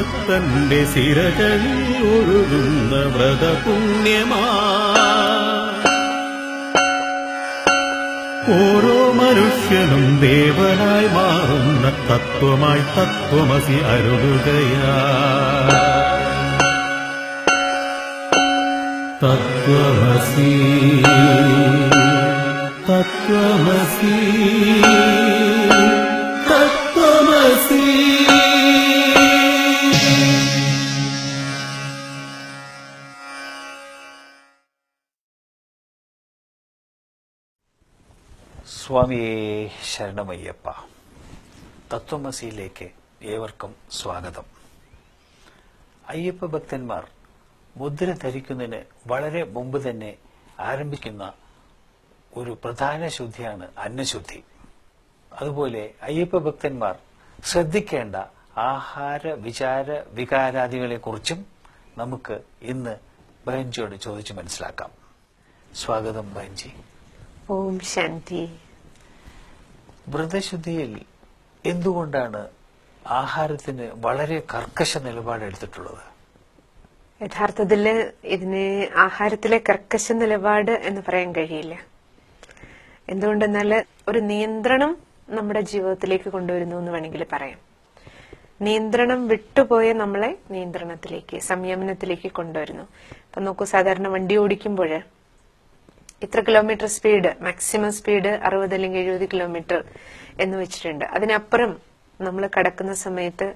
ഭക്തന്റെ സിരകളിൽ ഒഴുകുന്ന വ്രതപുണ്യമാ. ഓരോ മനുഷ്യനും ദേവനായി മാറുന്ന തത്വമായി തത്വമസി അരുളുകയാ. തത്വമസീ തത്വമസി. സ്വാമിയേ ശരണമയ്യപ്പ. തത്വമസിയിലേക്ക് ഏവർക്കും സ്വാഗതം. അയ്യപ്പ ഭക്തന്മാർ മുദ്ര ധരിക്കുന്നതിന് വളരെ മുമ്പ് തന്നെ ആരംഭിക്കുന്ന ഒരു പ്രധാന ശുദ്ധിയാണ് അന്നശുദ്ധി. അതുപോലെ അയ്യപ്പ ഭക്തന്മാർ ശ്രദ്ധിക്കേണ്ട ആഹാര വിചാര വികാരാദികളെ കുറിച്ചും നമുക്ക് ഇന്ന് ബഹൻജിയോട് ചോദിച്ചു മനസ്സിലാക്കാം. സ്വാഗതം ബഹൻജി. ഓം ശാന്തി. വ്രതശുദ്ധിയിൽ എന്തുകൊണ്ടാണ് ആഹാരത്തിന് വളരെ കർക്കശ നിലപാടെടുത്തിട്ടുള്ളത് യഥാർത്ഥത്തിൽ ഇതിന് ആഹാരത്തിലെ കർക്കശ നിലപാട് എന്ന് പറയാൻ കഴിയില്ല. എന്തുകൊണ്ടെന്നാൽ ഒരു നിയന്ത്രണം നമ്മുടെ ജീവിതത്തിലേക്ക് കൊണ്ടുവരുന്നു എന്ന് വേണമെങ്കിൽ പറയാം. നിയന്ത്രണം വിട്ടുപോയ നമ്മളെ നിയന്ത്രണത്തിലേക്ക് സംയമനത്തിലേക്ക് കൊണ്ടുവരുന്നു. ഇപ്പൊ നോക്കൂ സാധാരണ വണ്ടി ഓടിക്കുമ്പോൾ ഇത്ര കിലോമീറ്റർ സ്പീഡ് മാക്സിമം സ്പീഡ് അറുപത് അല്ലെങ്കിൽ എഴുപത് കിലോമീറ്റർ എന്ന് വെച്ചിട്ടുണ്ട്. അതിനപ്പുറം നമ്മൾ കടക്കുന്ന സമയത്ത്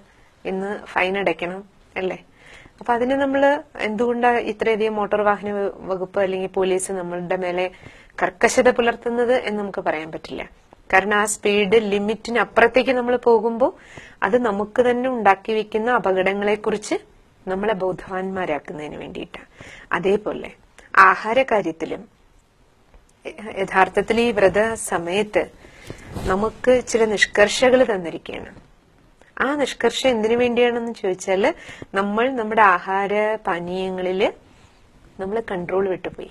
ഇന്ന് ഫൈൻ അടയ്ക്കണം അല്ലേ? അപ്പൊ അതിന് നമ്മൾ എന്തുകൊണ്ടാണ് ഇത്രയധികം മോട്ടോർ വാഹന വകുപ്പ് അല്ലെങ്കിൽ പോലീസ് നമ്മളുടെ മേലെ കർക്കശത പുലർത്തുന്നത് എന്ന് നമുക്ക് പറയാൻ പറ്റില്ല. കാരണം ആ സ്പീഡ് ലിമിറ്റിന് അപ്പുറത്തേക്ക് നമ്മൾ പോകുമ്പോൾ അത് നമുക്ക് തന്നെ ഉണ്ടാക്കി വെക്കുന്ന അപകടങ്ങളെക്കുറിച്ച് നമ്മളെ ബോധവാന്മാരാക്കുന്നതിന് വേണ്ടിയിട്ടാണ് അതേപോലെ ആഹാര കാര്യത്തിലും യഥാർത്ഥത്തിൽ ഈ വ്രത സമയത്ത് നമുക്ക് ചില നിഷ്കർഷകൾ തന്നിരിക്കുകയാണ്. ആ നിഷ്കർഷം എന്തിനു വേണ്ടിയാണെന്ന് ചോദിച്ചാൽ നമ്മൾ നമ്മുടെ ആഹാര പാനീയങ്ങളിൽ നമ്മൾ കൺട്രോൾ വിട്ടുപോയി.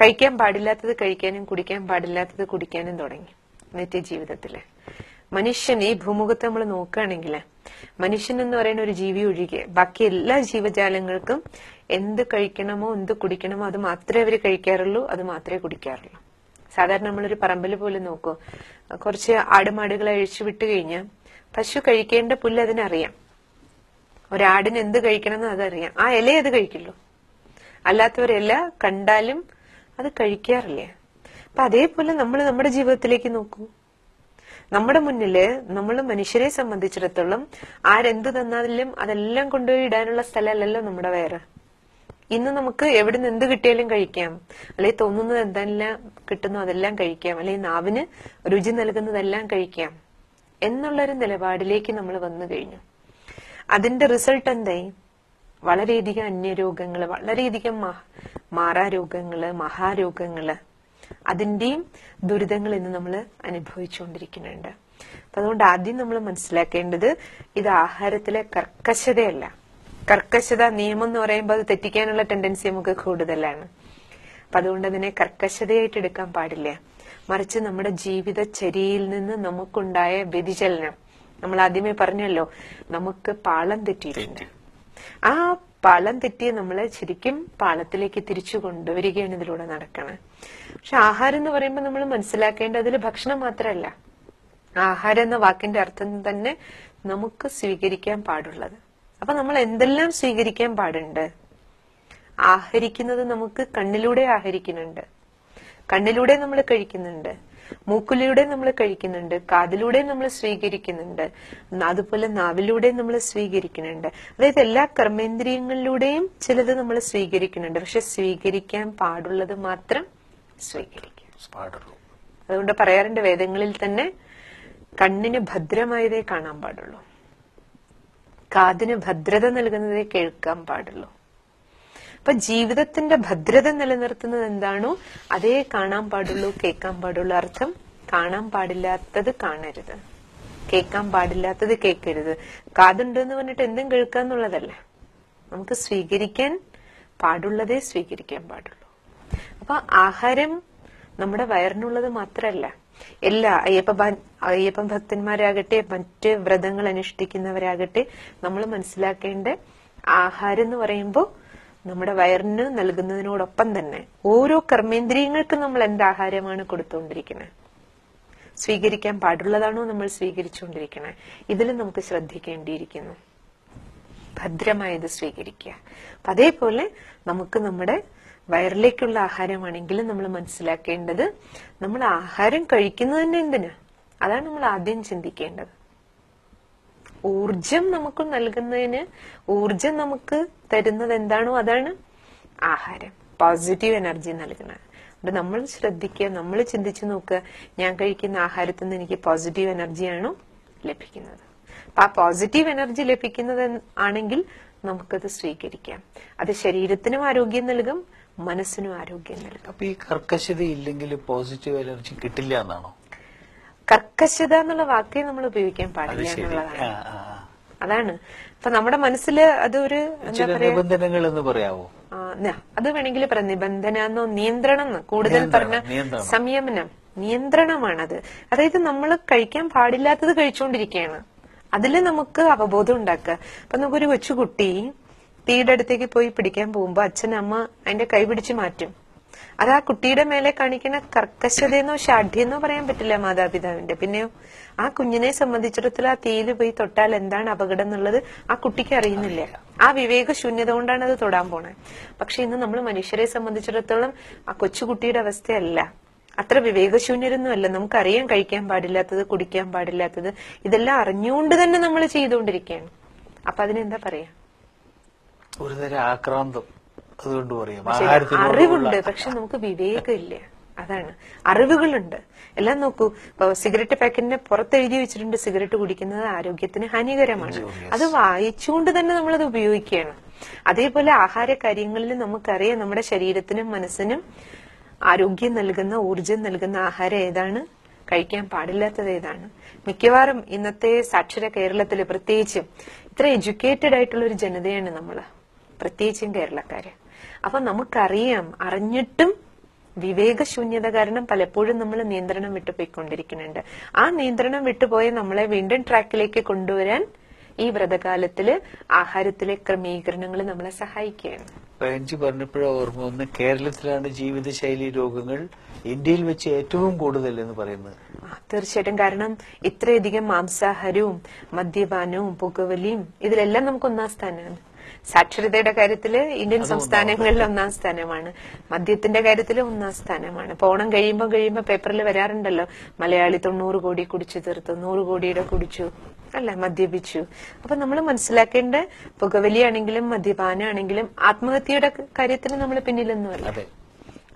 കഴിക്കാൻ പാടില്ലാത്തത് കഴിക്കാനും കുടിക്കാൻ പാടില്ലാത്തത് കുടിക്കാനും തുടങ്ങി നിത്യജീവിതത്തിൽ മനുഷ്യൻ ഈ ഭൂമുഖത്ത് നമ്മൾ നോക്കുകയാണെങ്കിൽ മനുഷ്യൻ എന്ന് പറയുന്ന ഒരു ജീവി ഒഴികെ ബാക്കി എല്ലാ ജീവജാലങ്ങൾക്കും എന്ത് കഴിക്കണമോ എന്ത് കുടിക്കണമോ അത് മാത്രമേ അവർ കഴിക്കാറുള്ളൂ അത് മാത്രമേ കുടിക്കാറുള്ളൂ. സാധാരണ നമ്മളൊരു പറമ്പിൽ പോലും നോക്കൂ. കുറച്ച് ആടുമാടുകളെ അഴിച്ചു വിട്ടു കഴിഞ്ഞാൽ പശു കഴിക്കേണ്ട പുല്ല് അതിനറിയാം. ഒരാടിന് എന്ത് കഴിക്കണമെന്ന് അതറിയാം. ആ ഇല അത് കഴിക്കുള്ളൂ. അല്ലാത്തവരെല്ല കണ്ടാലും അത് കഴിക്കാറില്ല? അപ്പൊ അതേപോലെ നമ്മൾ നമ്മുടെ ജീവിതത്തിലേക്ക് നോക്കൂ. നമ്മുടെ മുന്നിൽ നമ്മൾ മനുഷ്യരെ സംബന്ധിച്ചിടത്തോളം ആരെന്ത് തന്നാലും അതെല്ലാം കൊണ്ടുപോയി ഇടാനുള്ള സ്ഥലമല്ലല്ലോ നമ്മുടെ വയറ് ഇന്ന് നമുക്ക് എവിടെ നിന്ന് എന്ത് കിട്ടിയാലും കഴിക്കാം. അല്ലെങ്കിൽ തോന്നുന്നത് എന്തെല്ലാം കിട്ടുന്നു അതെല്ലാം കഴിക്കാം. അല്ലെങ്കിൽ നാവിന് രുചി നൽകുന്നതെല്ലാം കഴിക്കാം. എന്നുള്ളൊരു നിലപാടിലേക്ക് നമ്മൾ വന്നു കഴിഞ്ഞു. അതിന്റെ റിസൾട്ട് എന്തായി? വളരെയധികം അന്യരോഗങ്ങൾ വളരെയധികം മാറാരോഗങ്ങൾ മഹാരോഗങ്ങൾ അതിന്റെയും ദുരിതങ്ങൾ ഇന്ന് നമ്മൾ അനുഭവിച്ചുകൊണ്ടിരിക്കുന്നുണ്ട്. അപ്പൊ അതുകൊണ്ട് ആദ്യം നമ്മൾ മനസ്സിലാക്കേണ്ടത് ഇത് ആഹാരത്തിലെ കർക്കശതയല്ല. കർക്കശത നിയമം എന്ന് പറയുമ്പോൾ അത് തെറ്റിക്കാനുള്ള ടെൻഡൻസി നമുക്ക് കൂടുതലാണ്. അപ്പൊ അതുകൊണ്ട് അതിനെ കർക്കശതയായിട്ട് എടുക്കാൻ പാടില്ല. മറിച്ച് നമ്മുടെ ജീവിതചര്യയിൽ നിന്ന് നമുക്കുണ്ടായ വ്യതിചലനം. നമ്മൾ ആദ്യമേ പറഞ്ഞല്ലോ നമുക്ക് പാളം തെറ്റിയിട്ടുണ്ട്. ആ പാളം തെറ്റിയെ നമ്മൾ ശരിക്കും പാലത്തിലേക്ക് തിരിച്ചു കൊണ്ടുവരികയാണ് ഇതിലൂടെ നടക്കണത് പക്ഷെ ആഹാരം എന്ന് പറയുമ്പോൾ നമ്മൾ മനസ്സിലാക്കേണ്ടത് അതിൽ ഭക്ഷണം മാത്രമല്ല ആഹാരം എന്ന വാക്കിന്റെ അർത്ഥം തന്നെ നമുക്ക് സ്വീകരിക്കാൻ പാടുള്ളത്. അപ്പൊ നമ്മൾ എന്തെല്ലാം സ്വീകരിക്കാൻ പാടുണ്ട്? ആഹരിക്കുന്നത് നമുക്ക് കണ്ണിലൂടെ ആഹരിക്കുന്നുണ്ട്. കണ്ണിലൂടെ നമ്മൾ കഴിക്കുന്നുണ്ട്. മൂക്കിലൂടെ നമ്മൾ കഴിക്കുന്നുണ്ട് കാതിലൂടെ നമ്മൾ സ്വീകരിക്കുന്നുണ്ട് അതുപോലെ നാവിലൂടെ നമ്മൾ സ്വീകരിക്കുന്നുണ്ട്. അതായത് എല്ലാ കർമ്മേന്ദ്രിയങ്ങളിലൂടെയും ചിലത് നമ്മൾ സ്വീകരിക്കുന്നുണ്ട്. പക്ഷെ സ്വീകരിക്കാൻ പാടുള്ളത് മാത്രം സ്വീകരിക്കും അതുകൊണ്ട് പറയാറുണ്ട് വേദങ്ങളിൽ തന്നെ കണ്ണിന് ഭദ്രമായതേ കാണാൻ പാടുള്ളൂ. കാതിന് ഭദ്രത നൽകുന്നതേ കേൾക്കാൻ പാടുള്ളൂ. അപ്പൊ ജീവിതത്തിന്റെ ഭദ്രത നിലനിർത്തുന്നത് എന്താണോ അതേ കാണാൻ പാടുള്ളൂ കേൾക്കാൻ പാടുള്ളൂ. അർത്ഥം കാണാൻ പാടില്ലാത്തത് കാണരുത്. കേൾക്കാൻ പാടില്ലാത്തത് കേൾക്കരുത്. കാതുണ്ട് എന്ന് പറഞ്ഞിട്ട് എന്തും കേൾക്കാന്നുള്ളതല്ല നമുക്ക് സ്വീകരിക്കാൻ പാടുള്ളതേ സ്വീകരിക്കാൻ പാടുള്ളൂ. അപ്പൊ ആഹാരം നമ്മുടെ വയറിനുള്ളത് മാത്രമല്ല എല്ലാ അയ്യപ്പ അയ്യപ്പ ഭക്തന്മാരാകട്ടെ മറ്റ് വ്രതങ്ങൾ അനുഷ്ഠിക്കുന്നവരാകട്ടെ നമ്മൾ മനസ്സിലാക്കേണ്ട ആഹാരം എന്ന് പറയുമ്പോൾ നമ്മുടെ വയറിന് നൽകുന്നതിനോടൊപ്പം തന്നെ ഓരോ കർമ്മേന്ദ്രിയങ്ങൾക്കും നമ്മൾ എന്താഹാരമാണ് കൊടുത്തുകൊണ്ടിരിക്കുന്നത്? സ്വീകരിക്കാൻ പാടുള്ളതാണോ നമ്മൾ സ്വീകരിച്ചുകൊണ്ടിരിക്കുന്നത്? ഇതിൽ നമുക്ക് ശ്രദ്ധിക്കേണ്ടിയിരിക്കുന്നു. ഭദ്രമായത് സ്വീകരിക്കുക. അപ്പൊ അതേപോലെ നമുക്ക് നമ്മുടെ വയറിലേക്കുള്ള ആഹാരമാണെങ്കിലും നമ്മൾ മനസ്സിലാക്കേണ്ടത് നമ്മൾ ആഹാരം കഴിക്കുന്നത് തന്നെ എന്തിനാ? അതാണ് നമ്മൾ ആദ്യം ചിന്തിക്കേണ്ടത്. ഊർജം നമുക്ക് നൽകുന്നതിന് ഊർജം നമുക്ക് തരുന്നത് എന്താണോ അതാണ് ആഹാരം. പോസിറ്റീവ് എനർജി നൽകുന്നത്. അതുകൊണ്ട് നമ്മൾ ശ്രദ്ധിക്കുക നമ്മൾ ചിന്തിച്ചു നോക്കുക ഞാൻ കഴിക്കുന്ന ആഹാരത്തിൽ നിന്ന് എനിക്ക് പോസിറ്റീവ് എനർജിയാണോ ലഭിക്കുന്നത്. അപ്പൊ ആ പോസിറ്റീവ് എനർജി ലഭിക്കുന്നത് ആണെങ്കിൽ നമുക്കത് സ്വീകരിക്കാം. അത് ശരീരത്തിനും ആരോഗ്യം നൽകും മനസ്സിനും ആരോഗ്യം നൽകും. അപ്പൊ ഈ കർക്കശത ഇല്ലെങ്കിൽ പോസിറ്റീവ് എനർജി കിട്ടില്ല എന്നാണോ? കർക്കശത എന്നുള്ള വാക്കേ നമ്മൾ ഉപയോഗിക്കാൻ പാടില്ല എന്നുള്ളതാണ്. അതാണ്. അപ്പൊ നമ്മുടെ മനസ്സിൽ അതൊരു നിബന്ധനകൾ എന്ന് പറയാവോ? അത് വേണമെങ്കിൽ പറയാം നിബന്ധന എന്നോ നിയന്ത്രണം എന്ന് കൂടുതൽ പറഞ്ഞ. സംയമനം നിയന്ത്രണമാണത്. അതായത് നമ്മൾ കഴിക്കാൻ പാടില്ലാത്തത് കഴിച്ചുകൊണ്ടിരിക്കുകയാണ് അതിൽ നമുക്ക് അവബോധം ഉണ്ടാക്കുക. അപ്പൊ നമുക്കൊരു കൊച്ചുകുട്ടി തീയുടെ അടുത്തേക്ക് പോയി പിടിക്കാൻ പോകുമ്പോ അച്ഛൻ അമ്മ അതിന്റെ കൈ പിടിച്ച് മാറ്റും. അത് ആ കുട്ടിയുടെ മേലെ കാണിക്കുന്ന കർക്കശതയെന്നോ ഷാഠ്യെന്നോ പറയാൻ പറ്റില്ല മാതാപിതാവിന്റെ. പിന്നെയോ ആ കുഞ്ഞിനെ സംബന്ധിച്ചിടത്തോളം ആ തീയിൽ പോയി തൊട്ടാൽ എന്താണ് അപകടം എന്നുള്ളത് ആ കുട്ടിക്ക് അറിയുന്നില്ല. ആ വിവേക ശൂന്യത കൊണ്ടാണ് അത് തൊടാൻ പോണേ. പക്ഷെ ഇന്ന് നമ്മൾ മനുഷ്യരെ സംബന്ധിച്ചിടത്തോളം ആ കൊച്ചുകുട്ടിയുടെ അവസ്ഥയല്ല. അത്ര വിവേകശൂന്യരൊന്നും അല്ല. നമുക്കറിയാൻ കഴിക്കാൻ പാടില്ലാത്തത് കുടിക്കാൻ പാടില്ലാത്തത് ഇതെല്ലാം അറിഞ്ഞുകൊണ്ട് തന്നെ നമ്മൾ ചെയ്തുകൊണ്ടിരിക്കുകയാണ്. അപ്പൊ അതിനെന്താ പറയാ? ഒരുതരം ആക്രാന്തം. അതുകൊണ്ട് പറയാം. അറിവുണ്ട് പക്ഷെ നമുക്ക് വിവേകമില്ല. അതാണ്. അറിവുകളുണ്ട്. എല്ലാം നോക്കൂ. ഇപ്പൊ സിഗരറ്റ് പാക്കറ്റിന്റെ പുറത്ത് എഴുതി വെച്ചിട്ടുണ്ട് സിഗരറ്റ് കുടിക്കുന്നത് ആരോഗ്യത്തിന് ഹാനികരമാണ്. അത് വായിച്ചുകൊണ്ട് തന്നെ നമ്മളത് ഉപയോഗിക്കുകയാണ്. അതേപോലെ ആഹാര കാര്യങ്ങളിൽ നമുക്കറിയാം നമ്മുടെ ശരീരത്തിനും മനസ്സിനും ആരോഗ്യം നൽകുന്ന ഊർജം നൽകുന്ന ആഹാരം ഏതാണ്? കഴിക്കാൻ പാടില്ലാത്തത് ഏതാണ്? മിക്കവാറും ഇന്നത്തെ സാക്ഷര കേരളത്തിൽ പ്രത്യേകിച്ചും ഇത്ര എഡ്യൂക്കേറ്റഡ് ആയിട്ടുള്ള ഒരു ജനതയാണ് നമ്മൾ. പ്രത്യേകിച്ചും കേരളക്കാര്. അപ്പൊ നമുക്കറിയാം അറിഞ്ഞിട്ടും വിവേകശൂന്യത കാരണം പലപ്പോഴും നമ്മൾ നിയന്ത്രണം വിട്ടുപോയിക്കൊണ്ടിരിക്കുന്നുണ്ട് ആ നിയന്ത്രണം വിട്ടുപോയ നമ്മളെ വീണ്ടും ട്രാക്കിലേക്ക് കൊണ്ടുവരാൻ ഈ വ്രതകാലത്തിൽ ആഹാരത്തിലെ ക്രമീകരണങ്ങൾ നമ്മളെ സഹായിക്കുകയാണ്. റേഞ്ച് പറഞ്ഞപ്പോഴാ ഓർമ്മ വന്ന്. കേരളത്തിലാണ് ജീവിതശൈലി രോഗങ്ങൾ ഇന്ത്യയിൽ വെച്ച് ഏറ്റവും കൂടുതൽ എന്ന് പറയുന്നത്. തീർച്ചയായിട്ടും. കാരണം ഇത്രയധികം മാംസാഹാരവും മദ്യപാനവും പുകവലിയും ഇതിലെല്ലാം നമുക്ക് ഒന്നാം സ്ഥാനമാണ്. സാക്ഷരതയുടെ കാര്യത്തിൽ ഇന്ത്യൻ സംസ്ഥാനങ്ങളിൽ ഒന്നാം സ്ഥാനമാണ്. മദ്യത്തിന്റെ കാര്യത്തിൽ ഒന്നാം സ്ഥാനമാണ്. ഇപ്പൊ ഓണം കഴിയുമ്പോൾ കഴിയുമ്പോൾ പേപ്പറിൽ വരാറുണ്ടല്ലോ. മലയാളി തൊണ്ണൂറ് കോടി കുടിച്ചു തീർത്തു. നൂറ് കോടിയുടെ കുടിച്ചു. അല്ല? മദ്യപിച്ചു. അപ്പൊ നമ്മൾ മനസ്സിലാക്കേണ്ട പുകവലിയാണെങ്കിലും മദ്യപാനാണെങ്കിലും ആത്മഹത്യയുടെ കാര്യത്തിന് നമ്മൾ പിന്നിലൊന്നുമല്ല. അതെ.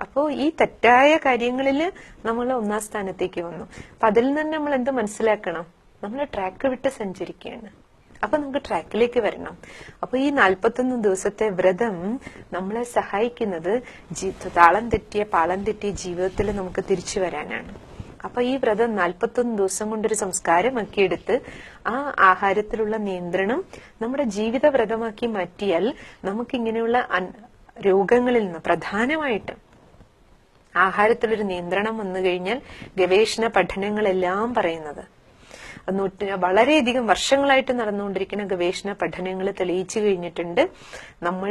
അപ്പോ ഈ തെറ്റായ കാര്യങ്ങളിൽ നമ്മൾ ഒന്നാം സ്ഥാനത്തേക്ക് വന്നു. അപ്പൊ അതിൽ നിന്ന് നമ്മൾ എന്ത് മനസ്സിലാക്കണം? നമ്മൾ ട്രാക്ക് വിട്ട് സഞ്ചരിക്കുകയാണ്. അപ്പൊ നമുക്ക് ട്രാക്കിലേക്ക് വരണം. അപ്പൊ ഈ നാൽപ്പത്തൊന്ന് ദിവസത്തെ വ്രതം നമ്മളെ സഹായിക്കുന്നത് താളം തെറ്റിയ പാളം തെറ്റിയ ജീവിതത്തിൽ നമുക്ക് തിരിച്ചു വരാനാണ്. അപ്പൊ ഈ വ്രതം നാൽപ്പത്തൊന്ന് ദിവസം കൊണ്ടൊരു സംസ്കാരമാക്കിയെടുത്ത് ആ ആഹാരത്തിലുള്ള നിയന്ത്രണം നമ്മുടെ ജീവിത വ്രതമാക്കി മാറ്റിയാൽ നമുക്ക് ഇങ്ങനെയുള്ള രോഗങ്ങളിൽ നിന്ന് പ്രധാനമായിട്ടും ആഹാരത്തിലൊരു നിയന്ത്രണം വന്നു കഴിഞ്ഞാൽ ഗവേഷണ പഠനങ്ങളെല്ലാം പറയുന്നത് നൂറ്റി വളരെയധികം വർഷങ്ങളായിട്ട് നടന്നുകൊണ്ടിരിക്കുന്ന ഗവേഷണ പഠനങ്ങൾ തെളിയിച്ചു കഴിഞ്ഞിട്ടുണ്ട്. നമ്മൾ